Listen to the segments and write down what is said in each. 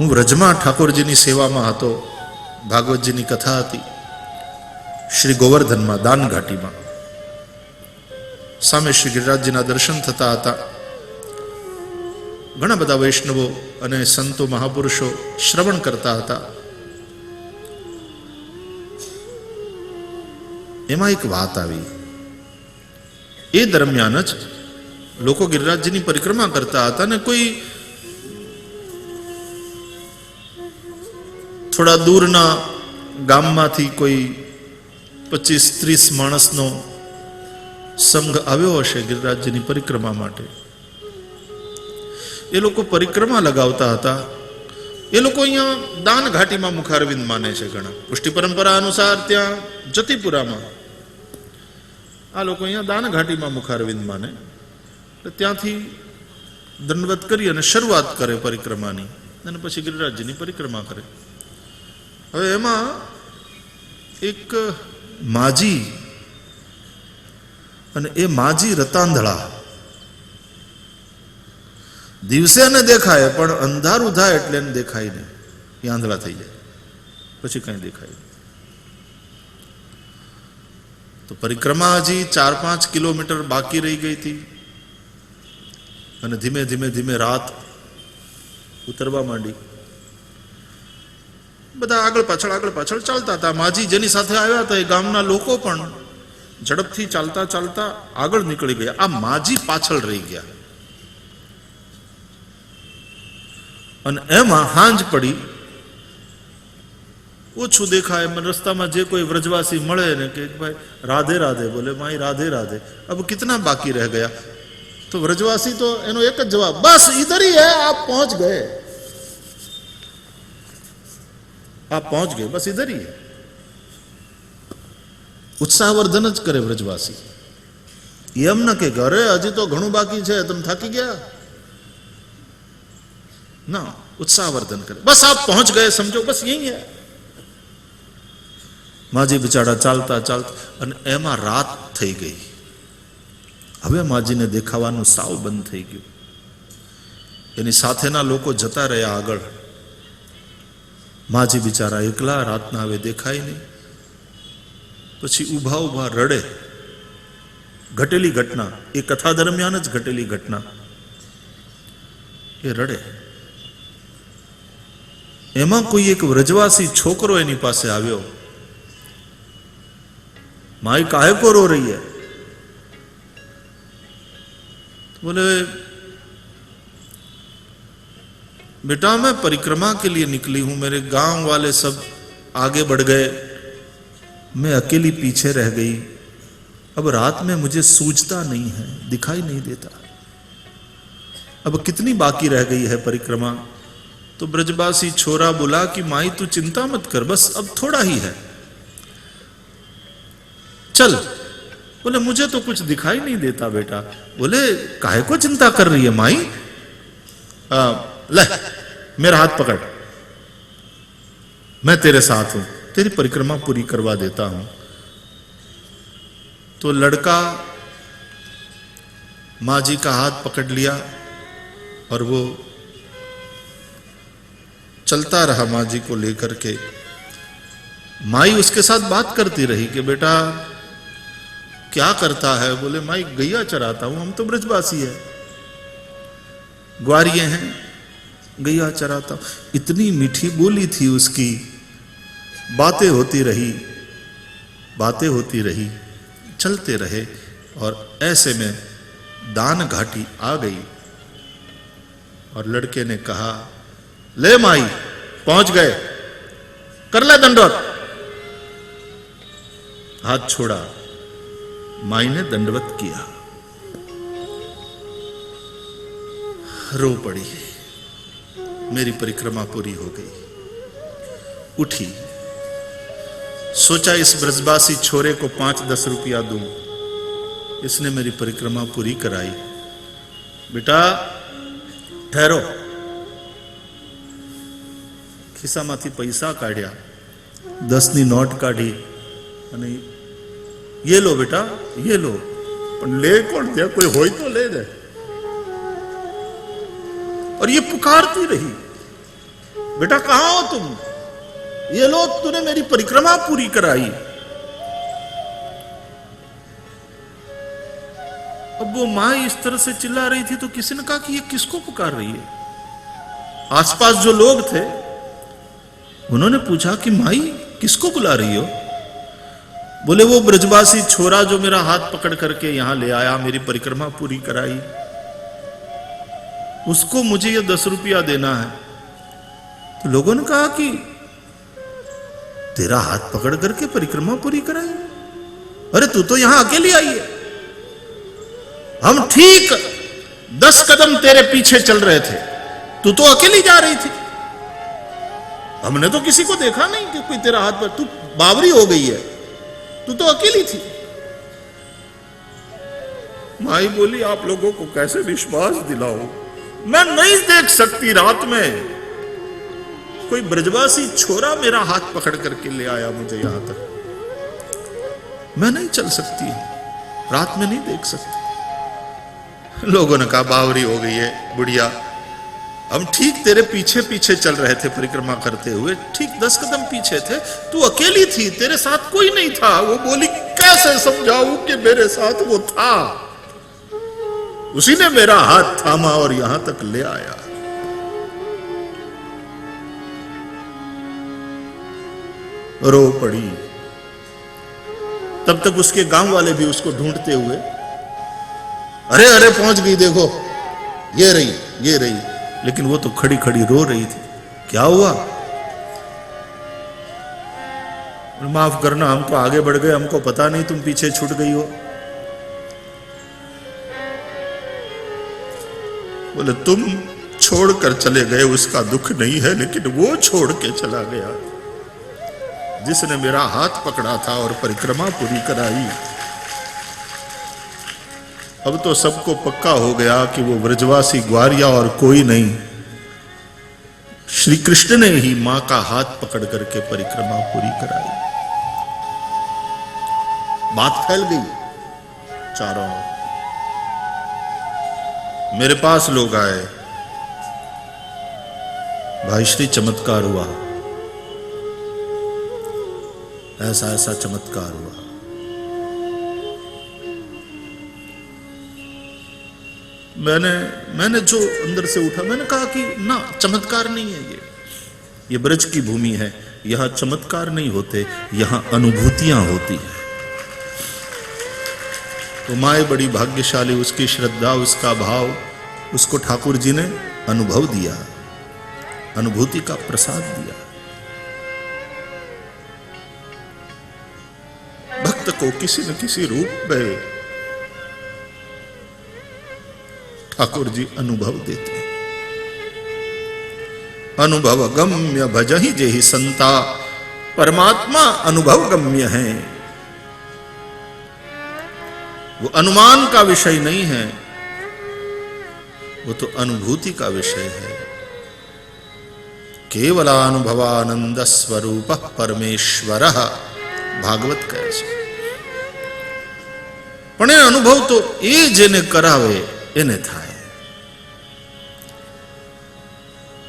હું વ્રજમાં ઠાકોરજીની સેવામાં હતો. ભાગવતજીની કથા હતી. શ્રી ગોવર્ધનમાં દાનઘાટીમાં સામે શ્રી ગિરિરાજજીના દર્શન થતા હતા. ઘણા બધા વૈષ્ણવો અને સંતો મહાપુરુષો શ્રવણ કરતા હતા. એમાં એક વાત આવી. એ દરમિયાન જ લોકો ગિરિરાજજીની પરિક્રમા કરતા હતા ને કોઈ થોડા દૂરના ગામમાંથી કોઈ પચીસ ત્રીસ માણસનો સંઘ આવ્યો હશે ગિરિરાજ્યની પરિક્રમા માટે. એ લોકો પરિક્રમા લગાવતા હતા. એ લોકો અહીંયા દાન ઘાટીમાં મુખારવિંદ માને છે ઘણા. પુષ્ટિ પરંપરા અનુસાર ત્યાં જતીપુરામાં આ લોકો અહીંયા દાન ઘાટીમાં મુખારવિંદ માને. એટલે ત્યાંથી દંડવત કરી અને શરૂઆત કરે પરિક્રમાની. અને પછી ગિરિરાજજીની પરિક્રમા કરે. હવે એમાં એક માજી અને એ માજી રતાંધળા. દિવસે ને દેખાય, પણ અંધારું થાય એટલે એને દેખાય નહીં. એ આંધળા થઈ જાય. પછી કઈ દેખાય તો પરિક્રમા હજી ચાર પાંચ કિલોમીટર બાકી રહી ગઈ હતી. અને ધીમે ધીમે ધીમે રાત ઉતરવા માંડી. બધા આગળ પાછળ આગળ પાછળ ચાલતા હતા. માજી જેની સાથે આવ્યા હતા એ ગામના લોકો પણ ઝડપથી ચાલતા ચાલતા આગળ નીકળી ગયા. આ માજી પાછળ રહી ગયા. અને એમાં હાંજ પડી. ઓછું દેખાય. મને રસ્તામાં જે કોઈ વ્રજવાસી મળે ને કે ભાઈ, રાધે રાધે, બોલે માય રાધે રાધે. અબ કિતના બાકી રહે ગયા તો વ્રજવાસી તો એનો એક જ જવાબ, બસ ઇધર હી હે, આપ પહોંચ ગયે. आप पहुंच गए बस इधर ही है ઉત્સાહવર્ધન જ કરે વ્રજવાસી એમ ન કે ઘરે હજી તો ઘણું બાકી છે તમે થાકી ગયા ના उत्साहवर्धन करे बस आप पहुंच गए समझो बस यही है માજી બિચારા ચાલતા ચાલતા અને એમાં રાત થઈ ગઈ હવે માજીને દેખાવાનું સાવ બંધ થઈ ગયું એની સાથેના લોકો જતા રહ્યા આગળ માજી બિચારા એકલા રાતના હવે દેખાય નહીં. પછી ઊભા ઊભા રડે. ઘટેલી ઘટના, એ કથા દરમિયાન જ ઘટેલી ઘટના. એ રડે. એમાં કોઈ એક વ્રજવાસી છોકરો એની પાસે આવ્યો. માય કાયકો રો રહી બોલે बेटा मैं परिक्रमा के लिए निकली हूँ मेरे गाँव वाले सब आगे बढ़ गए। मैं अकेली पीछे रह गई। अब रात में मुझे सूझता नहीं है दिखाई नहीं देता। अब कितनी बाकी रह गई है परिक्रमा? तो ब्रजबासी छोरा बोला कि माई तू चिंता मत कर बस अब थोड़ा ही है। चल। बोले मुझे तो कुछ दिखाई नहीं देता बेटा। बोले काहे को चिंता कर रही है माई? आ, ले, मेरा हाथ पकड़। मैं तेरे साथ हूँ, तेरी परिक्रमा पूरी करवा देता हूँ। तो लड़का माँ जी का हाथ पकड़ लिया और वो चलता रहा माँ जी को लेकर के। माई उसके साथ बात करती रही कि बेटा, क्या करता है? बोले माई गैया चराता हूँ, हम तो ब्रजवासी है। ग्वारिये हैं गैया चराता इतनी मीठी बोली थी उसकी। बातें होती रही, बातें होती रही, चलते रहे और ऐसे में दान घाटी आ गई। और लड़के ने कहा, ले माई, पहुँच गए। कर ले दंडवत। हाथ छोड़ा। माई ने दंडवत किया। रो पड़ी। मेरी परिक्रमा पूरी हो गई उठी सोचा इस ब्रजबासी छोरे को पांच दस रुपया दूं इसने मेरी परिक्रमा पूरी कराई बेटा ठहरो ખિસ્સામાંથી પૈસા કાઢ્યા દસની નોટ કાઢી અને ये लो बेटा ये लो પણ લે કોણ ત્યાં કોઈ હોય તો લે ને और ये पुकारती रही बेटा, कहाँ हो तुम? ये लो, तूने मेरी परिक्रमा पूरी कराई। अब वो माँ इस तरह से चिल्ला रही थी तो किसी ने कहा कि ये किसको पुकार रही है? आसपास जो लोग थे, उन्होंने पूछा कि माई, किसको बुला रही हो? बोले, वो ब्रजवासी छोरा जो मेरा हाथ पकड़ करके यहाँ ले आया, मेरी परिक्रमा पूरी कराई। उसको मुझे ये दस रुपया देना है। तो लोगों ने कहा कि तेरा हाथ पकड़ करके परिक्रमा पूरी कराई। अरे तू तो यहाँ अकेली आई है। हम ठीक दस कदम तेरे पीछे चल रहे थे। तू तो अकेली जा रही थी। हमने तो किसी को देखा नहीं कि कोई तेरा हाथ पर तू बावरी हो गई है। तू तो अकेली थी। माई बोली, आप लोगों को कैसे विश्वास दिलाऊं? मैं नहीं देख सकती रात में। कोई ब्रजवासी छोरा मेरा हाथ पकड़ करके ले आया मुझे यहाँ तक। मैं नहीं चल सकती, रात में नहीं देख सकती। लोगों ने कहा, बावरी हो गई है, बुढ़िया। हम ठीक तेरे पीछे पीछे चल रहे थे परिक्रमा करते हुए। ठीक दस कदम पीछे थे। तू अकेली थी, तेरे साथ कोई नहीं था। वो बोली, कैसे समझाऊ कि मेरे साथ वो था? उसी ने मेरा हाथ थामा और यहाँ तक ले आया। रो पड़ी। तब तक उसके गाँव वाले भी उसको ढूंढते हुए, अरे अरे, पहुँच गई, देखो, ये रही ये रही। लेकिन वो तो खड़ी खड़ी रो रही थी। क्या हुआ? माफ़ करना, हमको आगे बढ़ गए, हमको पता नहीं तुम पीछे छूट गई हो। बोले, तुम छोड़कर चले गए, उसका दुख नहीं है, लेकिन वो छोड़ के चला गया। जिसने मेरा हाथ पकड़ा था और परिक्रमा पूरी कराई। अब तो सबको पक्का हो गया कि वो ब्रजवासी ग्वारिया और कोई नहीं। श्री कृष्ण ने ही माँ का हाथ पकड़ करके परिक्रमा पूरी कराई। बात फैल गई चारों। मेरे पास लोग आए। भाई, श्री चमत्कार हुआ। ऐसा ऐसा चमत्कार हुआ। मैंने मैंने जो अंदर से उठा, मैंने कहा कि ना, चमत्कार नहीं है ये। ये ब्रज की भूमि है, यहाँ चमत्कार नहीं होते, यहाँ अनुभूतियाँ होती है। तो माए बड़ी भाग्यशाली, उसकी श्रद्धा, उसका भाव, उसको ठाकुर जी ने अनुभव दिया, अनुभूति का प्रसाद दिया। भक्त को किसी न किसी रूप में ठाकुर जी अनुभव देते हैं। अनुभव गम्य भज ही जे ही संता, परमात्मा अनुभव गम्य है। वो अनुमान का विषय नहीं है, वो तो अनुभूति का विषय है। केवलानुभवानंद स्वरूप परमेश्वर, भागवत कैसे પણ એ અનુભવ તો એ જેને કરાવે એને થાય.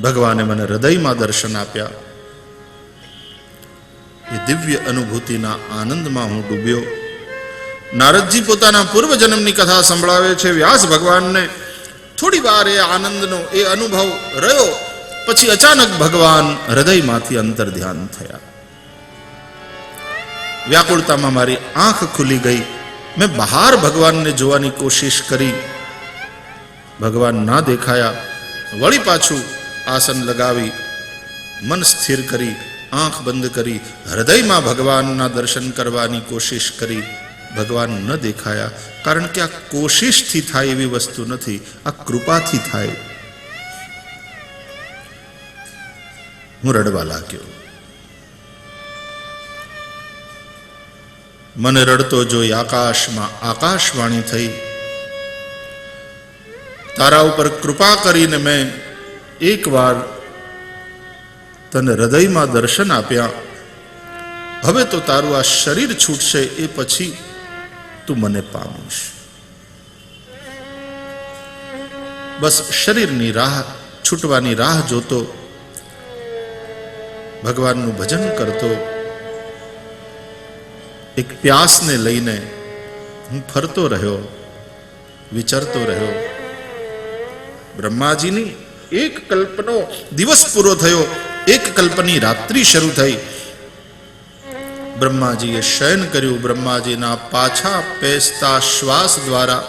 ભગવાને મને હૃદયમાં દર્શન આપ્યા. એ દિવ્ય અનુભૂતિના આનંદમાં હું ડૂબ્યો. નારદજી પોતાના પૂર્વ જન્મની કથા સંભળાવે છે. વ્યાસ ભગવાનને થોડી વાર એ આનંદનો એ અનુભવ રહ્યો. પછી અચાનક ભગવાન હૃદયમાંથી અંતર ધ્યાન થયા. વ્યાકુળતામાં મારી આંખ ખુલી ગઈ. મેં બહાર ભગવાનને જોવાની કોશિશ કરી. ભગવાન ના દેખાયા. વળી પાછું આસન લગાવી, મન સ્થિર કરી, આંખ બંધ કરી, હૃદયમાં ભગવાનના દર્શન કરવાની કોશિશ કરી. ભગવાન ન દેખાયા, કારણ કે આ કોશિશથી થાય એવી વસ્તુ નથી, આ કૃપાથી થાય. હું રડવા લાગ્યો. મને રડતો જોઈ આકાશમાં આકાશવાણી થઈ. તારા ઉપર કૃપા કરીને મેં એકવાર તને હૃદયમાં દર્શન આપ્યા. હવે તો તારું આ શરીર છૂટશે એ પછી તું મને પામીશ. બસ શરીરની રાહ, છૂટવાની રાહ જોતો, ભગવાનનું ભજન કરતો એક પ્યાસને લઈને હું ફરતો રહ્યો, વિચારતો રહ્યો. બ્રહ્માજીની એક કલ્પનો દિવસ પૂરો થયો, એક કલ્પની રાત્રિ શરૂ થઈ. બ્રહ્માજીએ શયન કર્યું, બ્રહ્માજીના પાછા પેસતા શ્વાસ દ્વારા.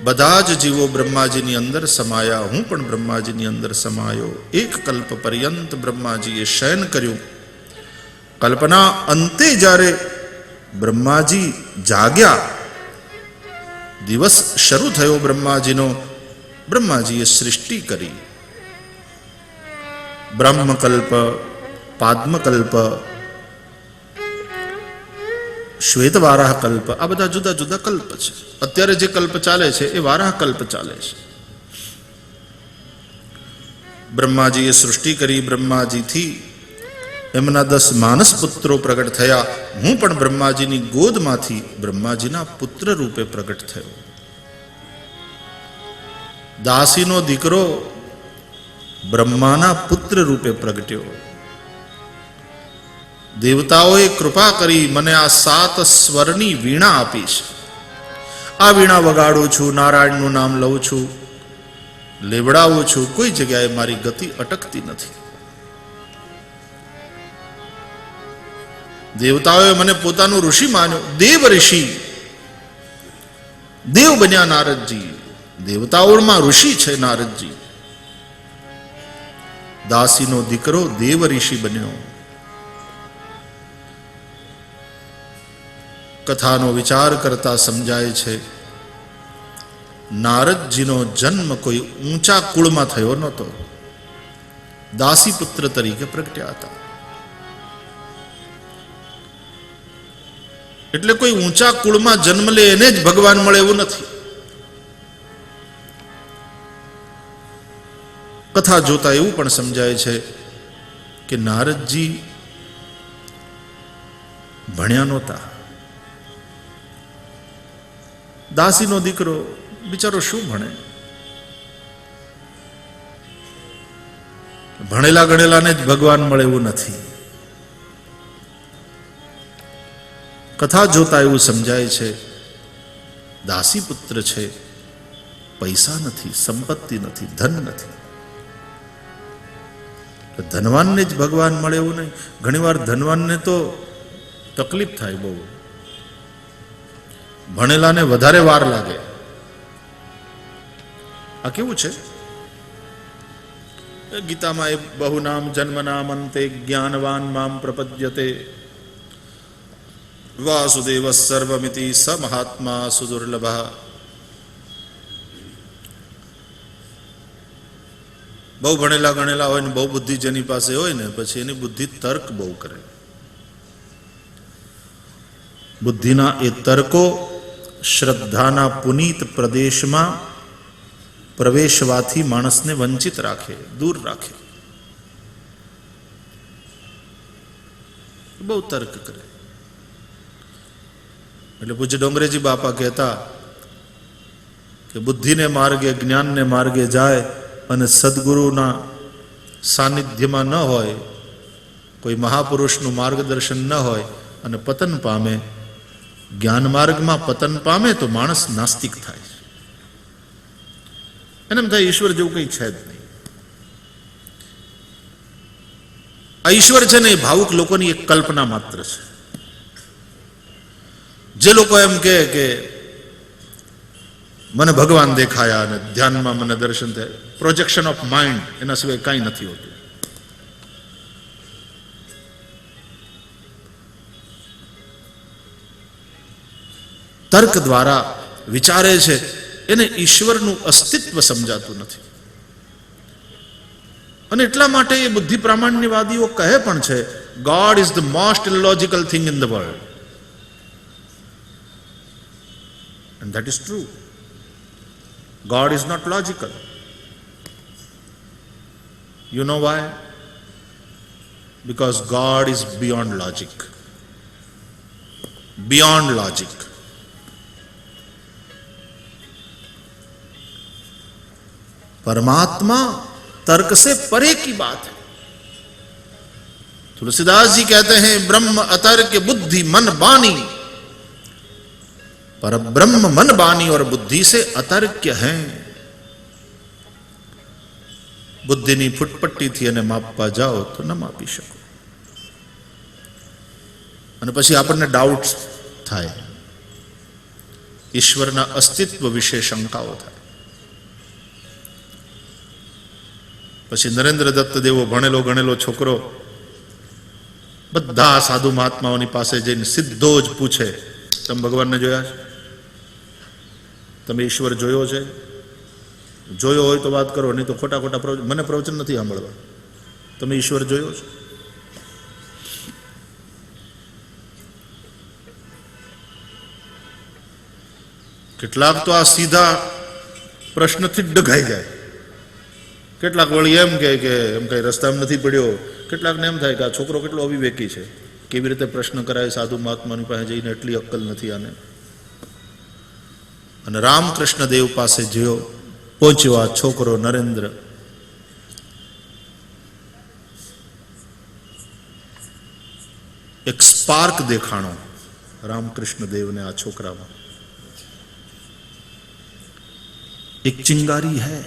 બધા જ જીવો બ્રહ્માજીની અંદર સમાયા, હું પણ બ્રહ્માજીની અંદર સમાયો. એક કલ્પ પર્યંત બ્રહ્માજીએ શયન કર્યું. કલ્પના અંતે જ્યારે બ્રહ્માજી જાગ્યા. દિવસ શરૂ થયો બ્રહ્માજીનો. બ્રહ્માજીએ સૃષ્ટિ કરી. બ્રહ્મકલ્પ, પાદ્મકલ્પ શ્વેતવારાહ કલ્પ આ બધા જુદા જુદા કલ્પ છે. અત્યારે જે કલ્પ ચાલે છે એ વારાહ કલ્પ ચાલે છે. બ્રહ્માજીએ સૃષ્ટિ કરી, બ્રહ્માજીથી એમના દસ માનસ પુત્રો પ્રગટ થયા. હું પણ બ્રહ્માજીની ગોદમાંથી બ્રહ્માજીના પુત્ર રૂપે પ્રગટ થયો. દાસીનો દીકરો બ્રહ્માના પુત્ર રૂપે પ્રગટ્યો. દેવતાઓએ કૃપા કરી મને આ સાત સ્વરની વીણા આપી છે આ વીણા વગાડું છું, નારાયણનું નામ લઉં છું. લેવડાવું છું, કોઈ જગ્યાએ મારી ગતિ અટકતી નથી. દેવતાઓએ મને પોતાનું ઋષિ માન્યો. દેવ ઋષિ. દેવ બન્યા નારદજી. દેવતાઓમાં ઋષિ છે નારદજી. દાસીનો દીકરો દેવ ઋષિ બન્યો. કથાનો વિચાર કરતા સમજાય છે, નારદજીનો જન્મ કોઈ ઊંચા કુળમાં થયો નહોતો. દાસી પુત્ર તરીકે પ્રગટ્યા હતા. એટલે કોઈ ઊંચા કુળમાં જન્મ લે એને જ ભગવાન મળે એવું નથી. કથા જોતા એવું પણ સમજાય છે કે નારદજી ભણ્યા નહોતા. દાસીનો દીકરો બિચારો શું ભણે? ભણેલા ગણેલાને જ ભગવાન મળે એવું નથી. કથા જોતા એવું સમજાય છે દાસી પુત્ર છે, પૈસા નથી, સંપત્તિ નથી, ધન નથી. ધનવાનને જ ભગવાન મળે એવું નહીં. ઘણીવાર ધનવાનને તો તકલીફ થાય બહુ. ભણેલાને વધારે વાર લાગે. આ કેવું છે? ગીતામાં એ બહુ નામ જન્મ નામ અંતે જ્ઞાનવાન મામ પ્રપદ્યતે. વાસુદેવ સર્વમિતિ સ મહાત્મા સુદુર્લભ બહુ ભણેલા ગણેલા હોય ને બહુ બુદ્ધિ જેની પાસે હોય ને, પછી એની બુદ્ધિ તર્ક બહુ કરે. બુદ્ધિના એ તર્કો શ્રદ્ધાના પુનીત પ્રદેશમાં પ્રવેશવાથી માણસને વંચિત રાખે, દૂર રાખે. બહુ તર્ક કરે. એટલે પૂજ્ય ડોંગરેજી બાપા કહેતા કે બુદ્ધિને માર્ગે, જ્ઞાનને માર્ગે જાય અને સદગુરુના સાનિધ્યમાં ન હોય, કોઈ મહાપુરુષનું માર્ગદર્શન ન હોય અને પતન પામે, જ્ઞાન માર્ગમાં પતન પામે તો માણસ નાસ્તિક થાય એને એમ થાય ઈશ્વર જેવું કંઈ છે જ નહીં. આ ઈશ્વર છે ને એ ભાવુક લોકોની એક કલ્પના માત્ર છે. જે લોકો એમ કહે કે મને ભગવાન દેખાયા અને ધ્યાનમાં મને દર્શન થયા. પ્રોજેક્શન ઓફ માઇન્ડ એના સિવાય કાંઈ નથી હોતું. તર્ક દ્વારા વિચારે છે, એને ઈશ્વરનું અસ્તિત્વ સમજાતું નથી. અને એટલા માટે એ બુદ્ધિ પ્રામાણ્યવાદીઓ કહે પણ છે God is the most logical thing in the world And that is true. God is not logical. You know why? Because God is beyond logic. Beyond logic. परमात्मा तर्क से परे की बात है तुलसीदास जी कहते हैं ब्रह्म अतर्क बुद्धि मन बानी पर ब्रह्म मन बानी और बुद्धि से અતર્ક્ય હૈ બુદ્ધિની ફૂટપટ્ટીથી અને માપવા જાઓ તો ન માપી શકો અને પછી આપણને ડાઉટ થાય ઈશ્વરના અસ્તિત્વ વિશે શંકાઓ થાય પછી નરેન્દ્ર દત્ત દેવો ભણેલો ગણેલો છોકરો બધા સાધુ મહાત્માઓની પાસે જઈને સીધો જ પૂછે તમે ભગવાનને જોયા છે તમે ઈશ્વર જોયો છે? જોયો હોય તો વાત કરો, નહીં તો ખોટા ખોટા પ્રવચન મને પ્રવચન નથી સાંભળવા. તમે ઈશ્વર જોયો છે? કેટલાક તો આ સીધા પ્રશ્નથી જ ડઘાઈ જાય. કેટલાક વળી એમ કહે કે, એમ કઈ રસ્તામાં નથી પડ્યો. કેટલાકને એમ થાય કે આ છોકરો કેટલો અવિવેકી છે. કેવી રીતે પ્રશ્ન કરાય સાધુ મહાત્માની પાસે જઈને એટલી અક્કલ નથી આને? અને રામકૃષ્ણ દેવ પાસે જયો પહોંચ્યો આ છોકરો નરેન્દ્ર એક સ્પાર્ક દેખાણો રામકૃષ્ણ દેવને આ છોકરામાં एक चिंगारी है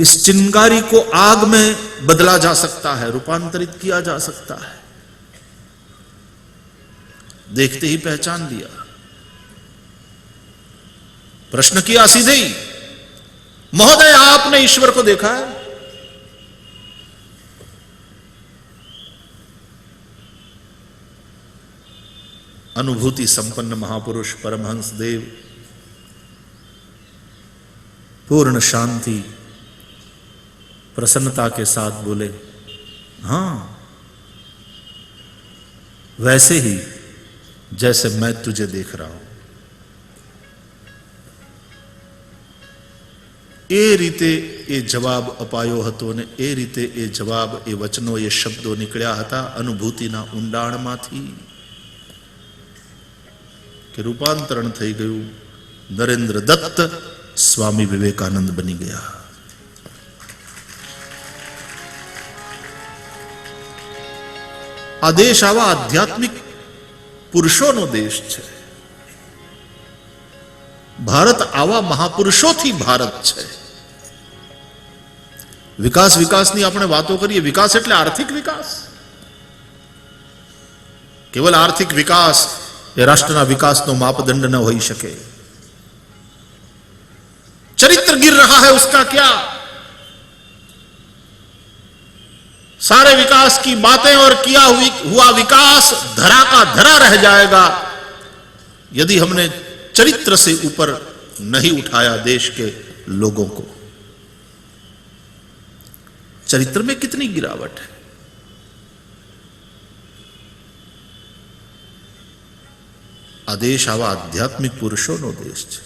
इस चिंगारी को आग में बदला जा सकता है रूपांतरित किया जा सकता है देखते ही पहचान लिया प्रश्न किया सीधे ही, महोदय, आपने ईश्वर को देखा है? अनुभूति संपन्न महापुरुष परमहंस देव, पूर्ण शांति, प्रसन्नता के साथ बोले, हाँ, वैसे ही जैसे मैं तुझे देख रहा हूँ। એ રીતે એ જવાબ અપાયો હતો ને એ રીતે એ જવાબ, એ વચનો, એ શબ્દો નીકળ્યા હતા અનુભૂતિના ઊંડાણમાંથી કે રૂપાંતરણ થઈ ગયું. નરેન્દ્ર દત્ત સ્વામી વિવેકાનંદ બની ગયા. આ દેશ આવા આધ્યાત્મિક પુરુષોનો દેશ છે. ભારત આવા મહાપુરુષોથી ભારત છે. વિકાસ વિકાસની આપણે વાતો કરીએ વિકાસ એટલે આર્થિક વિકાસ કેવલ આર્થિક વિકાસ એ રાષ્ટ્રના વિકાસનો માપદંડ ન હોઈ શકે चरित्र गिर रहा है उसका क्या सारे विकास की बातें और किया हुई हुआ विकास धरा का धरा रह जाएगा यदि हमने चरित्र से ऊपर नहीं उठाया देश के लोगों को चरित्र में कितनी गिरावट है આ દેશ આવા આધ્યાત્મિક પુરુષોનો દેશ છે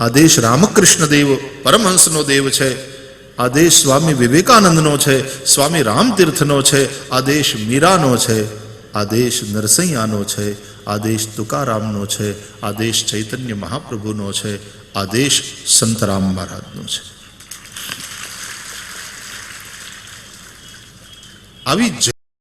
આ દેશ રામકૃષ્ણ દેવ પરમહંસનો દેવ છે આ દેશ સ્વામી વિવેકાનંદનો છે સ્વામી રામતીર્થનો છે આ દેશ મીરાનો છે આ દેશ નરસૈયાનો છે આ દેશ તુકારામનો છે આ દેશ ચૈતન્ય મહાપ્રભુનો છે આ દેશ સંતરામ મહારાજનો છે આવી જ